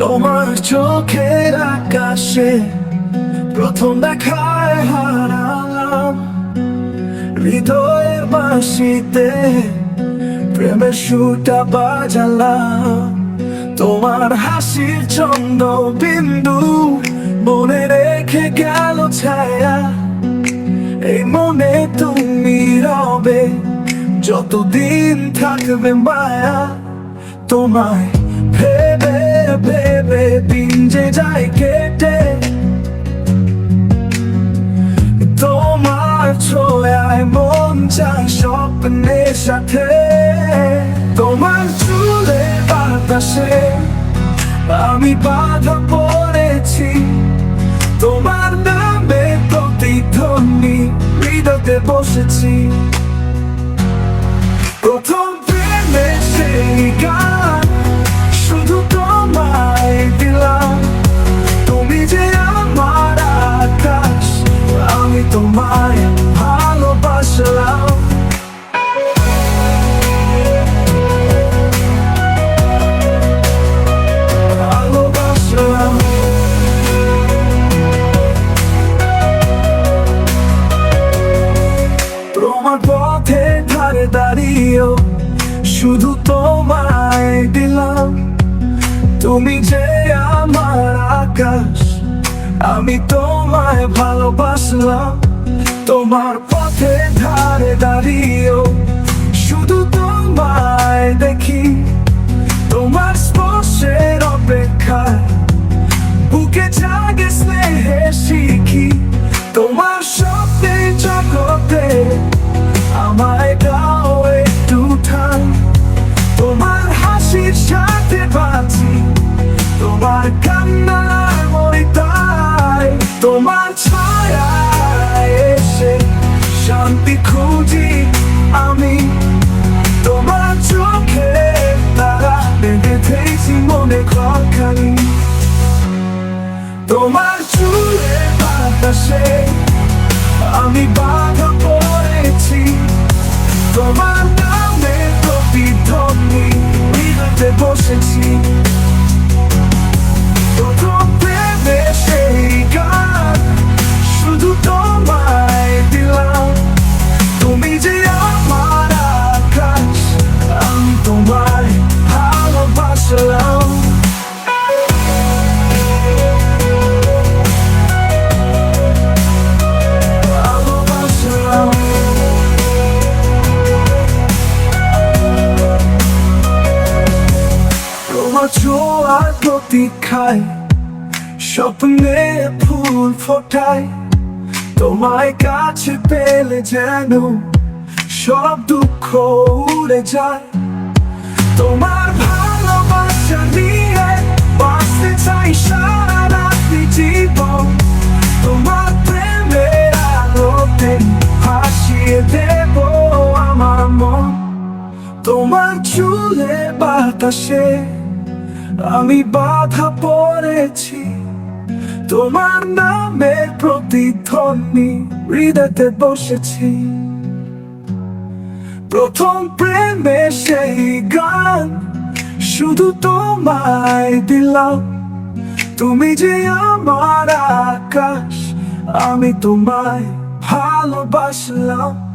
তোমার চোখের আকাশে প্রথম দেখায় হারালাম। হৃদয়ের বাসিতে প্রেমের সুটা বাজালাম। তোমার হাসির চন্দ বিন্দু মনে রেখে গেল ছায়া। এই মনে তুমি রবে, যতদিন থাকবে মায়া তোমায়। ভেবে দিন যে যায় কেটে। তোমার ছোয়ায় মন চায় স্বপ্নের সাথে। তোমার চুলে বাতাসে আমি বাধা দাঁড়িয়েও শুধু তোমায় দিলাম। তুমি যে আমার আকাশ, আমি তোমায় ভালোবাসলাম। তোমার পথে ধারে দাঁড়িয়েও শুধু তোমায় দেখি। তোমার স্পর্শের অপেক্ষায়, বুকে জাগে স্নেহে শিখি। তোমার তোমার ছায়া এসে শান্তি খুঁজি আমি। তোমার চোখে তারা বেঁধেছি মনে ঘরখানি। তোমার চুলে বাতাসে আমি বাধা পড়েছি। তোমার নামে প্রতিধ্বনি বসেছি। ছোঁয়ার প্রতীক্ষায়, স্বপ্নে ফুল ফোটায়। তোমায় কাছে পেলে যেন সব দুঃখ উড়ে যায়। তোমার ভালোবাসা নিয়ে বাঁচতে চাই সারা রাত্রি জীবন। তোমার প্রেমের আলোতে ভাসিয়ে দেব আমার মন। তোমার চুলে বাতাসে আমি বাধা পড়েছি। তোমার নামের প্রতিধ্বনি হৃদয়তে বসেছি। প্রথম প্রেমে সেই গান শুধু তোমায় দিলাম। তুমি যে আমার আকাশ, আমি তোমায় ভালোবাসলাম।